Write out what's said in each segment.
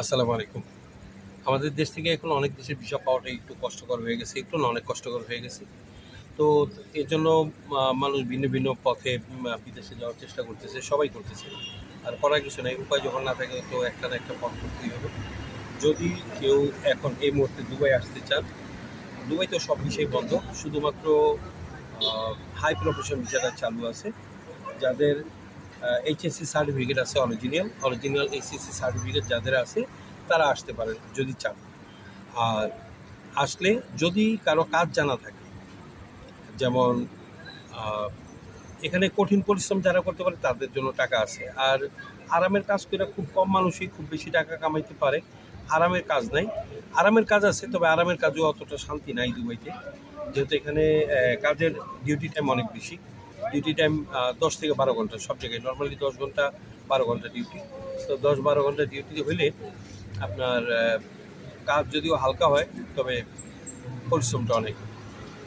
আসসালামু আলাইকুম। আমাদের দেশ থেকে এখন অনেক দেশের ভিসা পাওয়াটা একটু কষ্টকর হয়ে গেছে, একটু না অনেক কষ্টকর হয়ে গেছে। তো এর জন্য মানুষ ভিন্ন ভিন্ন পথে বিদেশে যাওয়ার চেষ্টা করতেছে, সবাই করতেছে। আর করার কিছু নেই, উপায় যখন না থাকে তো একটা না একটা পথ করতেই হবে। যদি কেউ এখন এই মুহূর্তে দুবাই আসতে চান, দুবাই তো সব বিষয় বন্ধ, শুধুমাত্র হাই প্রফেশন ভিসাটা চালু আছে, যাদের এইচএসসি সার্টিফিকেট আছে অরিজিনাল অরিজিনাল এইচএসসি সার্টিফিকেট যাদের আছে, তারা আসতে পারেন, যদি চান। আর আসলে যদি কারও কাজ জানা থাকে, যেমন এখানে কঠিন পরিশ্রম যারা করতে পারে, তাদের জন্য টাকা আছে। আর আরামের কাজ করে খুব কম মানুষই খুব বেশি টাকা কামাইতে পারে। আরামের কাজ নাই। আরামের কাজ আছে, তবে আরামের কাজও অতটা শান্তি নাই দুবাইতে। যেহেতু এখানে কাজের ডিউটি টাইম অনেক বেশি। ডিউটি টাইম দশ থেকে বারো ঘণ্টা সব জায়গায়। নর্মালি দশ ঘণ্টা, বারো ঘণ্টা ডিউটি তো দশ বারো ঘণ্টা ডিউটি হইলে আপনার কাজ যদিও হালকা হয়, তবে পরিশ্রমটা অনেক।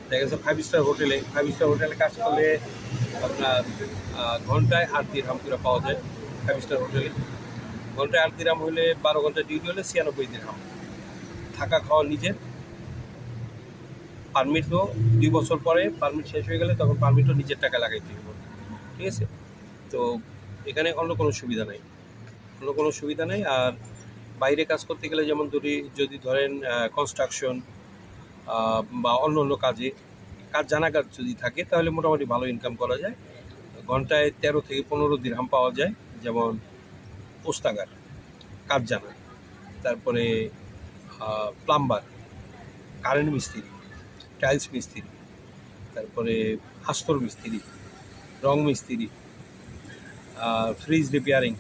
দেখা গেছে ফাইভ স্টার হোটেলে ফাইভ স্টার হোটেলে কাজ করলে আপনার ঘন্টায় আট দিরহাম করে পাওয়া যায় ফাইভ স্টার হোটেলে। ঘন্টায় আট দিরহাম হলে বারো ঘণ্টা ডিউটি হলে ছিয়ানব্বই দিরহাম থাকা খাওয়া নিজের। পারমিটও দুই বছর পরে পারমিট শেষ হয়ে গেলে তখন পারমিটও নিজের টাকা লাগাইতে হবে ঠিক আছে? তো এখানে অন্য কোনো সুবিধা নেই। অন্য কোনো সুবিধা নেই। আর বাইরে কাজ করতে গেলে যেমন যদি যদি ধরেন কনস্ট্রাকশন বা অন্য অন্য কাজে কাজ জানা কাজ যদি থাকে, তাহলে মোটামুটি ভালো ইনকাম করা যায়। ঘন্টায় তেরো থেকে পনেরো দিরহাম পাওয়া যায়, যেমন পোস্তাগার কাজ জানা তারপরে প্লাম্বার কারেন্ট মিস্ত্রি। টাইলস মিস্ত্রি, তারপরে আস্তর মিস্ত্রি, রং মিস্ত্রি ফ্রিজ রিপেয়ারিং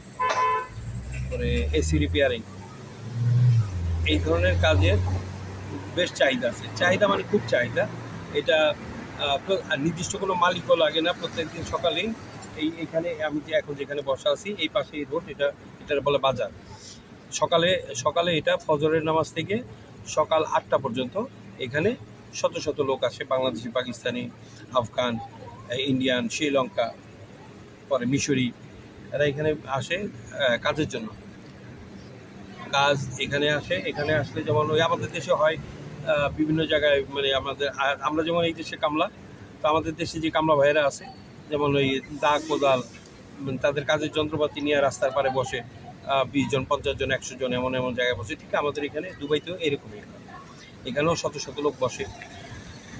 তারপরে এসি রিপেয়ারিং এই ধরনের কাজের বেশ চাহিদা আছে। চাহিদা মানে খুব চাহিদা। এটা নির্দিষ্ট কোনো মালিকও লাগে না প্রত্যেকদিন সকালেই। এই, এখানে আমি যে এখন যেখানে বসা আছি, এই পাশে এই রোড এটা, এটার বলে বাজার। সকালে সকালে এটা ফজরের নামাজ থেকে সকাল আটটা পর্যন্ত এখানে শত শত লোক আসে বাংলাদেশি, পাকিস্তানি, আফগান, ইন্ডিয়ান, শ্রীলঙ্কা, পরে মিশরি, এরা এখানে আসে কাজের জন্য কাজ এখানে আসে, এখানে আসলে যেমন ওই আমাদের দেশে হয় বিভিন্ন জায়গায় মানে আমাদের আমরা যেমন এই দেশে কামলা, তো আমাদের দেশে যে কামলা ভাইয়েরা আছে, যেমন ওই দা কোদাল তাদের কাজের যন্ত্রপাতি নিয়ে রাস্তার পারে বসে বিশ জন, পঞ্চাশ জন, একশো জন এমন এমন জায়গায় বসে, ঠিক আমাদের এখানে, দুবাইতেও এরকমই। এখানেও শত শত লোক বসে।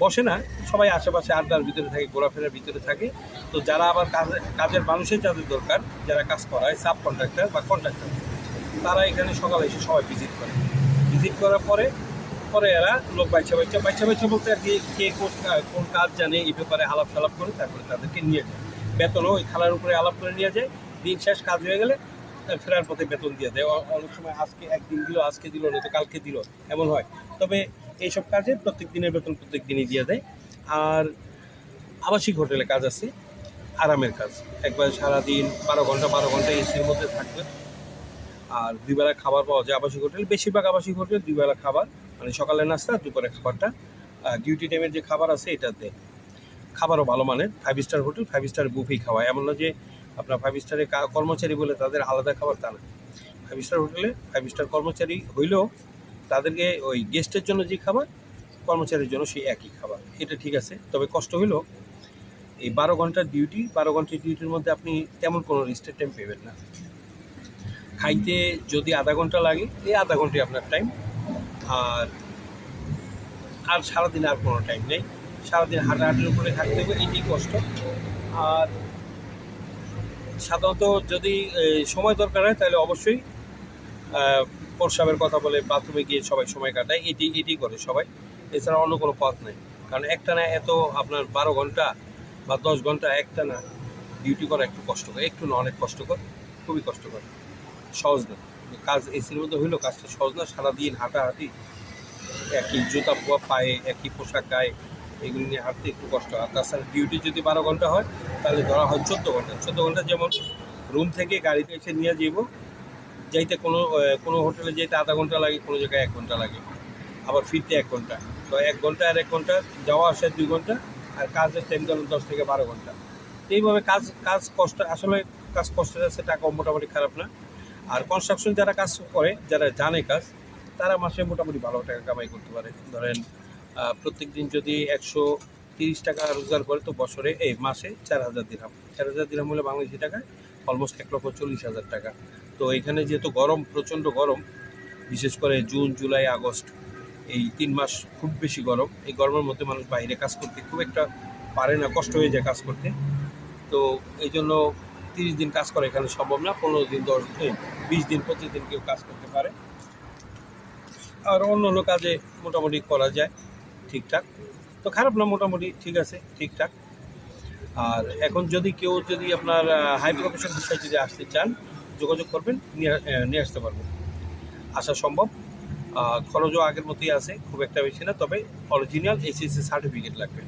বসে না, সবাই আশেপাশে আড্ডার ভিতরে থাকে, ঘোরাফেরার ভিতরে থাকে। তো যারা আবার কাজের কাজের মানুষের যাদের দরকার, যারা কাজ করায় সাব কন্ট্রাক্টর বা কন্ট্রাক্টর তারা এখানে সকালে এসে সবাই ভিজিট করে। ভিজিট করার পরে পরে এরা লোক বাইচা বাইচা বাইচা বাইচা বলতে আর কি কে কোন কাজ জানে, এই ব্যাপারে আলাপ সালাপ করে তারপরে তাদেরকে নিয়ে যায়। বেতনও ওই খালার উপরে আলাপ করে নিয়ে যায়। দিন শেষ কাজ হয়ে গেলে ফেরার পথে বেতন দিয়ে দেয়। অনেক সময় আজকে একদিন দিল, আজকে দিল, নয়তো কালকে দিল, এমন হয়। তবে এইসব কাজে প্রত্যেক দিনের বেতন প্রত্যেক দিনই দিয়ে দেয়। আর আবাসিক হোটেলে কাজ আছে, আরামের কাজ। একবার সারাদিন বারো ঘণ্টা বারো ঘণ্টা এসির মধ্যে থাকবে। আর দুই বেলা খাবার পাওয়া যায় আবাসিক হোটেল। বেশিরভাগ আবাসিক হোটেল দুই বেলা খাবার মানে সকালের নাস্তা দুপুরের খাবারটা। ডিউটি টাইমের যে খাবার আছে এটা দেয় খাবারও ভালো মানের five star hotel five star বুফেই খাওয়ায়। এমন না যে আপনার ফাইভ স্টারের কর্মচারী বলে তাদের আলাদা খাবার তা না। ফাইভ স্টার হোটেলে ফাইভ স্টার কর্মচারী হইলেও তাদেরকে ওই গেস্টের জন্য যে খাবার, কর্মচারীর জন্য সেই একই খাবার। এটা ঠিক আছে, তবে কষ্ট হইলেও এই বারো ঘণ্টার ডিউটি বারো ঘণ্টার ডিউটির মধ্যে আপনি তেমন কোনো রেস্টের টাইম পেবেন না। খাইতে যদি আধা ঘণ্টা লাগে, এই আধা ঘন্টাই আপনার টাইম আর আর সারাদিন আর কোনো টাইম নেই। সারাদিন হাঁটাহাঁটির উপরে থাকতে হবে এটি কষ্ট। আর সাধারণত যদি সময় দরকার হয়, তাহলে অবশ্যই প্রস্রাবের কথা বলে বাথরুমে গিয়ে সবাই সময় কাটায়, এটি এটি করে সবাই। এছাড়া অন্য কোনো পথ নেই। কারণ একটা না এত আপনার বারো ঘণ্টা বা দশ ঘণ্টা একটা না ডিউটি করা একটু কষ্টকর, একটু না অনেক কষ্টকর, খুবই কষ্টকর। সহজ না। কাজ এসির মধ্যে হইলেও কাজটা সহজ না, সারাদিন হাঁটাহাঁটি, একই জুতা পোয়া পায়ে, একই পোশাক গায়ে, এগুলি নিয়ে হাঁটতে একটু কষ্ট। আর তাছাড়া ডিউটি যদি বারো ঘণ্টা হয়, তাহলে ধরা হয় চোদ্দ ঘণ্টা। চোদ্দ ঘণ্টা যেমন রুম থেকে গাড়িতে এসে নিয়ে যাইব যাইতে কোনো কোনো হোটেলে যেতে আধা ঘণ্টা লাগে, কোনো জায়গায় এক ঘণ্টা লাগে। আবার ফিরতে এক ঘণ্টা। তো এক ঘণ্টা আর এক ঘণ্টা, যাওয়া আসার দুই ঘণ্টা, আর কাজের টাইম গেল দশ থেকে বারো ঘণ্টা। এইভাবে কাজ কাজ কষ্ট, আসলে কাজ কষ্ট আছে, টাকাও মোটামুটি খারাপ না। আর কনস্ট্রাকশন যারা কাজ করে, যারা জানে কাজ, তারা মাসে মোটামুটি ভালো টাকা কামাই করতে পারে। ধরেন প্রত্যেক দিন যদি একশো তিরিশ টাকা রোজগার করে, তো বছরে, এই মাসে চার হাজার দিরহাম চার হাজার দিরহাম হলে বাংলাদেশি টাকায় অলমোস্ট এক লক্ষ চল্লিশ হাজার টাকা। তো এখানে যেহেতু গরম, প্রচণ্ড গরম, বিশেষ করে জুন, জুলাই, আগস্ট, এই তিন মাস খুব বেশি গরম। এই গরমের মধ্যে মানুষ বাইরে কাজ করতে খুব একটা পারে না, কষ্ট হয়ে যায় কাজ করতে। তো এই জন্য তিরিশ দিন কাজ করা এখানে সম্ভব না, পনেরো দিন, দশ দিন, বিশ দিন, পঁচিশ দিন কেউ কাজ করতে পারে। আর অন্য অন্য কাজে মোটামুটি করা যায় ঠিকঠাক। তো খারাপ না, মোটামুটি ঠিক আছে, ঠিকঠাক। আর এখন যদি কেউ যদি আপনার হাই প্রফেশন বিষয়ে যদি আসতে চান, যোগাযোগ করবেন, নিয়ে আসতে পারবেন আসা সম্ভব। খরচও আগের মতোই আছে, খুব একটা বেশি না, তবে অরিজিনাল এসএসসি সার্টিফিকেট লাগবে।